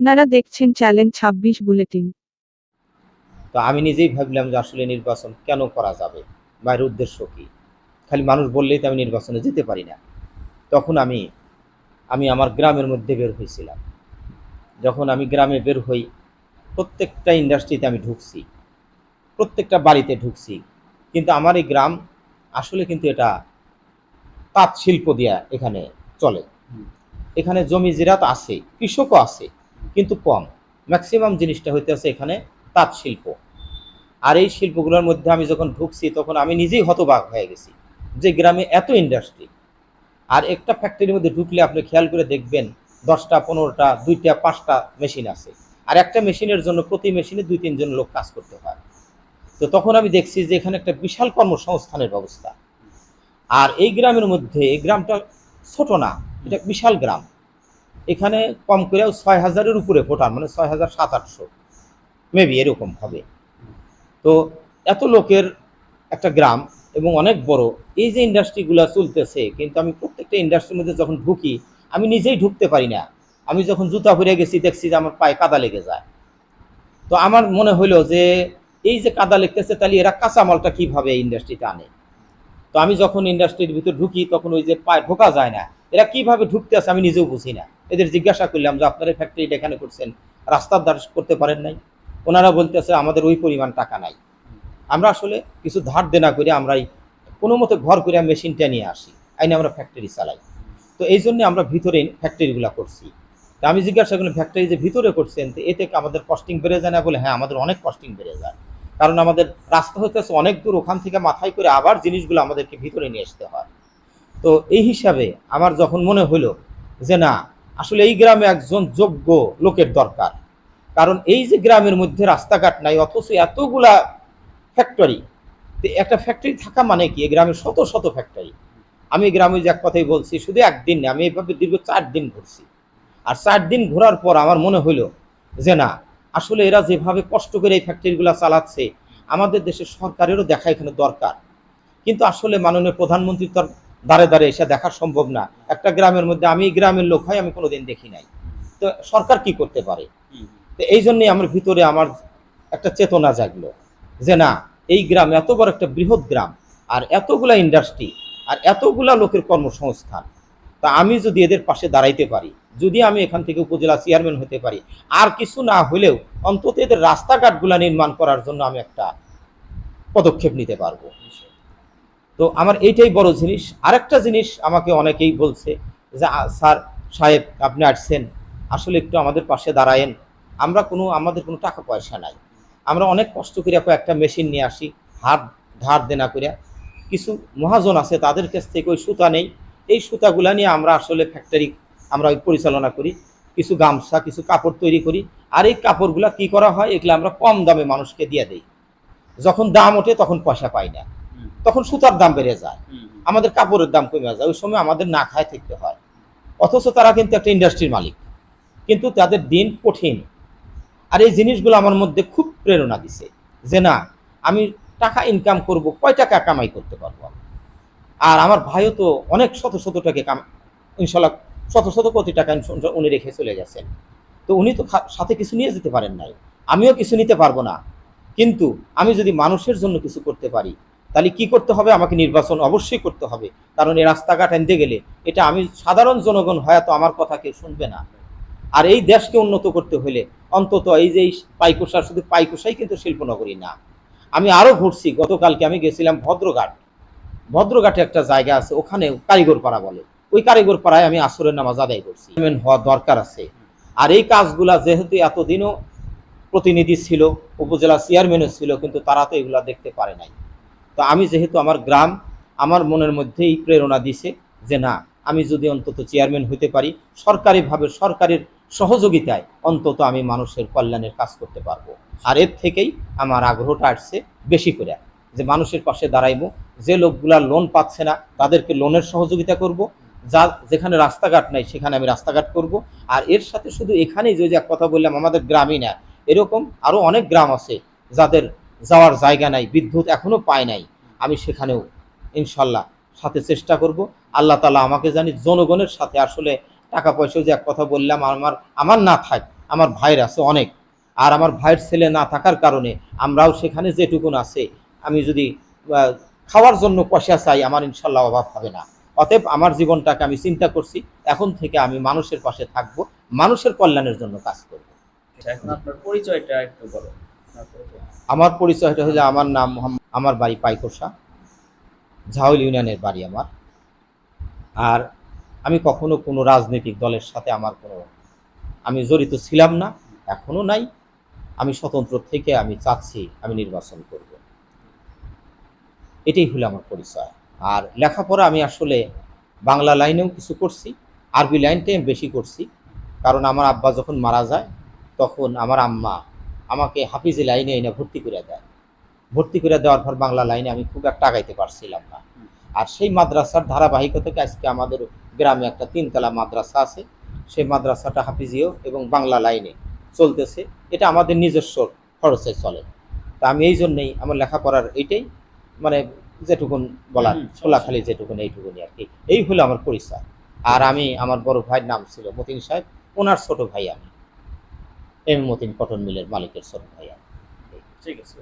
আপনারা দেখছেন চ্যালেঞ্জ ছাব্বিশ বুলেটিন। তো আমি নিজেই ভাবলাম যে আসলে নির্বাচন কেন করা যাবে? বা এর উদ্দেশ্য কী? খালি মানুষ বললেই তো আমি নির্বাচনে যেতে পারি না। তখন আমি আমি আমার গ্রামের মধ্যে বের হয়েছিলাম। যখন আমি গ্রামে বের হই প্রত্যেকটা ইন্ডাস্ট্রিতে আমি ঢুকছি। প্রত্যেকটা বাড়িতে ঢুকছি। কিন্তু আমার এই গ্রাম আসলে কিন্তু এটা তাঁত শিল্প দিয়া এখানে চলে। এখানে জমি জিরাত আছে কৃষকও আছে। কিন্তু কম। ম্যাক্সিমাম জিনিসটা হইতে আছে এখানে তাঁত শিল্প। আর এই শিল্পগুলোর মধ্যে আমি যখন ঢুকছি, তখন আমি নিজেই হতবাক হয়ে গেছি যে গ্রামে এত ইন্ডাস্ট্রি আর একটা ফ্যাক্টরির মধ্যে ঢুকলে আপনি খেয়াল করে দেখবেন, দশটা, পনেরোটা, দুইটা, পাঁচটা মেশিন আছে। আর একটা মেশিনের জন্য প্রতি মেশিনে দুই, তিনজন লোক কাজ করতে হয়। তো তখন আমি দেখছি যে এখানে একটা বিশাল কর্মসংস্থানের ব্যবস্থা। আর এই গ্রামের মধ্যে, এই গ্রামটা ছোট না, এটা বিশাল গ্রাম। এখানে কম করেও ছয় হাজারের উপরে ভোটার মানে ছয় হাজার সাত আটশো। মেবি এরকম হবে। তো এত লোকের একটা গ্রাম এবং অনেক বড়, এই যে ইন্ডাস্ট্রিগুলো চলতেছে, কিন্তু আমি প্রত্যেকটা ইন্ডাস্ট্রির মধ্যে যখন ঢুকি, আমি নিজেই ঢুকতে পারি না। আমি যখন জুতা পরে গেছি, দেখছি যে আমার পায়ে কাদা লেগে যায়। তো আমার মনে হলো যে, এই যে কাদা লেগতেছে, তাহলে এরা কাঁচামালটা কীভাবে ইন্ডাস্ট্রিতে আনে? তো আমি যখন ইন্ডাস্ট্রির ভিতর ঢুকি, তখন ওই যে পায়ে ঢোকা যায় না। এরা কীভাবে ঢুকতে আছে, আমি নিজেও বুঝি না। এদের জিজ্ঞাসা করলাম যে, আপনারা ফ্যাক্টরিটা এখানে করছেন রাস্তার দ্বার করতে পারেন নাই। ওনারা বলতেছে, আমাদের ওই পরিমাণ টাকা নাই। আমরা আসলে কিছু ধার দেনা করে আমরাই কোনো মতে ঘর করে মেশিনটা নিয়ে আসি। আইনে আমরা ফ্যাক্টরি চালাই। তো এই জন্য আমরা ভিতরে ফ্যাক্টরিগুলো করছি। তা আমি জিজ্ঞাসা করলাম ফ্যাক্টরি যে ভিতরে করছেন, তো এতে আমাদের কস্টিং বেড়ে যায় না? বলে হ্যাঁ আমাদের অনেক কস্টিং বেড়ে যায়। কারণ আমাদের রাস্তা হতে হইতেছে অনেক দূর, ওখান থেকে মাথায় করে আবার জিনিসগুলো আমাদেরকে ভিতরে নিয়ে আসতে হয়। তো এই হিসাবে আমার যখন মনে হলো যে, না আসলে এই গ্রামে একজন যোগ্য লোকের দরকার। কারণ এই যে গ্রামের মধ্যে রাস্তাঘাট নাই, অথচ এতগুলা ফ্যাক্টরি একটা ফ্যাক্টরি থাকা মানে কি? এই গ্রামের শত শত ফ্যাক্টরি আমি গ্রামে যে এক কথাই বলছি, শুধু একদিন না, আমি এইভাবে দীর্ঘ চার দিন ঘুরছি। আর চার দিন ঘোরার পর আমার মনে হলো যে না, আসলে এরা যেভাবে কষ্ট করে এই ফ্যাক্টরিগুলো চালাচ্ছে, আমাদের দেশের সরকারেরও দেখা এখানে দরকার। কিন্তু আসলে মাননীয় প্রধানমন্ত্রী তো আর দাঁড়ে দাঁড়ে এসে দেখা সম্ভব না। একটা গ্রামের মধ্যে আমি গ্রামের লোক হয়, আমি কোনোদিন দেখি নাই। তো সরকার কি করতে পারে? তো এই জন্যই আমার ভিতরে আমার একটা চেতনা জাগলো যে না, এই গ্রাম এত বড় একটা বৃহৎ গ্রাম আর এতগুলা ইন্ডাস্ট্রি আর এতগুলা লোকের কর্মসংস্থান। তা আমি যদি এদের পাশে দাঁড়াইতে পারি, যদি আমি এখান থেকে উপজেলা চেয়ারম্যান হতে পারি, আর কিছু না হলেও অন্তত এদের রাস্তাঘাটগুলা নির্মাণ করার জন্য আমি একটা পদক্ষেপ নিতে পারব। তো আমার এইটাই বড় জিনিস। আরেকটা জিনিস আমাকে অনেকেই বলছে যে স্যার, সাহেব, আপনি আসছেন। আসলে একটু আমাদের পাশে দাঁড়ায়েন। আমরা কোনো, আমাদের কোনো টাকা পয়সা নাই। আমরা অনেক কষ্ট করে একটা মেশিন নিয়ে আসি, হাত, ধার দেনা করিয়া। কিছু মহাজন আছে, তাদের কাছ থেকে ওই সুতা নেই। এই সুতাগুলা নিয়ে আমরা আসলে ফ্যাক্টরি আমরা পরিচালনা করি। কিছু গামছা, কিছু কাপড় তৈরি করি। আর এই কাপড়গুলা কি করা হয়? এগুলো আমরা কম দামে মানুষকে দিয়ে দেই। যখন দাম ওঠে, তখন পয়সা পাই না। তখন সুতার দাম বেড়ে যায়। আমাদের কাপড়ের দাম কমে যায়। ওই সময় আমাদের না খায় থাকতে হয়। অথচ তারা কিন্তু একটা ইন্ডাস্ট্রির মালিক। কিন্তু তাদের দিন কঠিন। আর এই জিনিসগুলো আমার মধ্যে খুব প্রেরণা দিছে যে না আমি টাকা ইনকাম করব কয় টাকা কামাই করতে পারব আর আমার ভাইও তো অনেক শত শত টাকা কাম ইনশাল্লাহ শত শত কোটি টাকা উনি রেখে চলে গেছেন। তো উনি তো সাথে কিছু নিয়ে যেতে পারেন নাই। আমিও কিছু নিতে পারব না। কিন্তু আমি যদি মানুষের জন্য কিছু করতে পারি তাহলে কি করতে হবে? আমাকে নির্বাচন অবশ্যই করতে হবে। কারণ এই রাস্তাঘাট আনতে গেলে এটা আমি সাধারণ জনগণ হয়তো আমার কথা কেউ শুনবে না। আর এই দেশকে উন্নত করতে হলে অন্তত এই যে পাইকোষা, শুধু পাইকোষাই কিন্তু শিল্পনগরী না। আমি আরও ঘুরছি, গতকালকে আমি গেছিলাম ভদ্রঘাট। ভদ্রঘাটে একটা জায়গা আছে, ওখানে কারিগর পাড়া বলে। ওই কারিগর পাড়ায় আমি আসরের নামাজ আদায় করছি। হওয়া দরকার আছে। আর এই কাজগুলা যেহেতু এতদিনও প্রতিনিধি ছিল, উপজেলা চেয়ারম্যানও ছিল, কিন্তু তারা তো এগুলা দেখতে পারে নাই। তো আমি যেহেতু আমার গ্রাম, আমার মনের মধ্যে এই প্রেরণা দিছে যে না, আমি যদি অন্তত চেয়ারম্যান হতে পারি, সরকারিভাবে, সরকারের সহযোগিতায় অন্তত আমি মানুষের কল্যাণের কাজ করতে পারব। আর এর থেকেই আমার আগ্রহটা আসছে বেশি করে, যে মানুষের পাশে দাঁড়াইবো, যে লোকগুলা লোন পাচ্ছে না, তাদেরকে লোনের সহযোগিতা করব, যা যেখানে রাস্তাঘাট নাই, সেখানে আমি রাস্তাঘাট করব। আর এর সাথে শুধু এখানেই যে এক কথা বললাম, আমাদের গ্রামই না, এরকম আরও অনেক গ্রাম আছে, যাদের যাওয়ার জায়গা নাই, বিদ্যুৎ এখনও পায় নাই। আমি সেখানেও ইনশাল্লাহ সাথে চেষ্টা করব। আল্লাহ তালা আমাকে জানি জনগণের সাথে আসলে টাকা পয়সা যে এক কথা বললাম আমার আমার না থাক আমার ভাইয়ের আছে অনেক। আর আমার ভাইয়ের ছেলে না থাকার কারণে আমরাও সেখানে যেটুকুন আছে আমি যদি খাওয়ার জন্য পয়সা চাই আমার ইনশাল্লাহ অভাব হবে না। অতএব আমার জীবনটাকে আমি চিন্তা করছি এখন থেকে আমি মানুষের পাশে থাকব মানুষের কল্যাণের জন্য কাজ করব। আচ্ছা, এখন আপনার পরিচয়টা একটু বলো। আমার পরিচয়টা হলো আমার নাম মোহাম্মদ আমার বাড়ি পাইকোষা, ঝাউল ইউনিয়নের বাড়ি আমার। আর আমি কখনো কোনো রাজনৈতিক দলের সাথে আমার কোনো আমি জড়িত ছিলাম না, এখনও নাই। আমি স্বতন্ত্র থেকে আমি চাচ্ছি আমি নির্বাচন করব। এটাই হলো আমার পরিচয়। আর লেখাপড়া আমি আসলে বাংলা লাইনেও কিছু করছি, আরবি লাইনটাই আমি বেশি করছি। কারণ আমার আব্বা যখন মারা যায়, তখন আমার আম্মা আমাকে হাফিজি লাইনে এনে ভর্তি করে দেয়। ভর্তি করে দেওয়ার পর বাংলা লাইনে আমি খুব একটা আগাইতে পারছিলাম না। আর সেই মাদ্রাসার ধারাবাহিকতাকে আজকে আমাদের গ্রামে একটা তিনতলা মাদ্রাসা আছে। সেই মাদ্রাসাটা হাফিজিও এবং বাংলা লাইনে চলতেছে। এটা আমাদের নিজস্ব খরচে চলে। তা আমি এই জন্যেই আমার লেখাপড়ার এইটাই মানে যেটুকুন বলার হুম, খোলাখালি যেটুকুন এইটুকুনি আর কি। এই হলো আমার পরিচয়। আর আমি আমার বড় ভাইয়ের নাম ছিল মতিন সাহেব। ওনার ছোট ভাই আমি। এম মতিন কটন মিলের মালিকের সরু ভাইয়া। ঠিক আছে।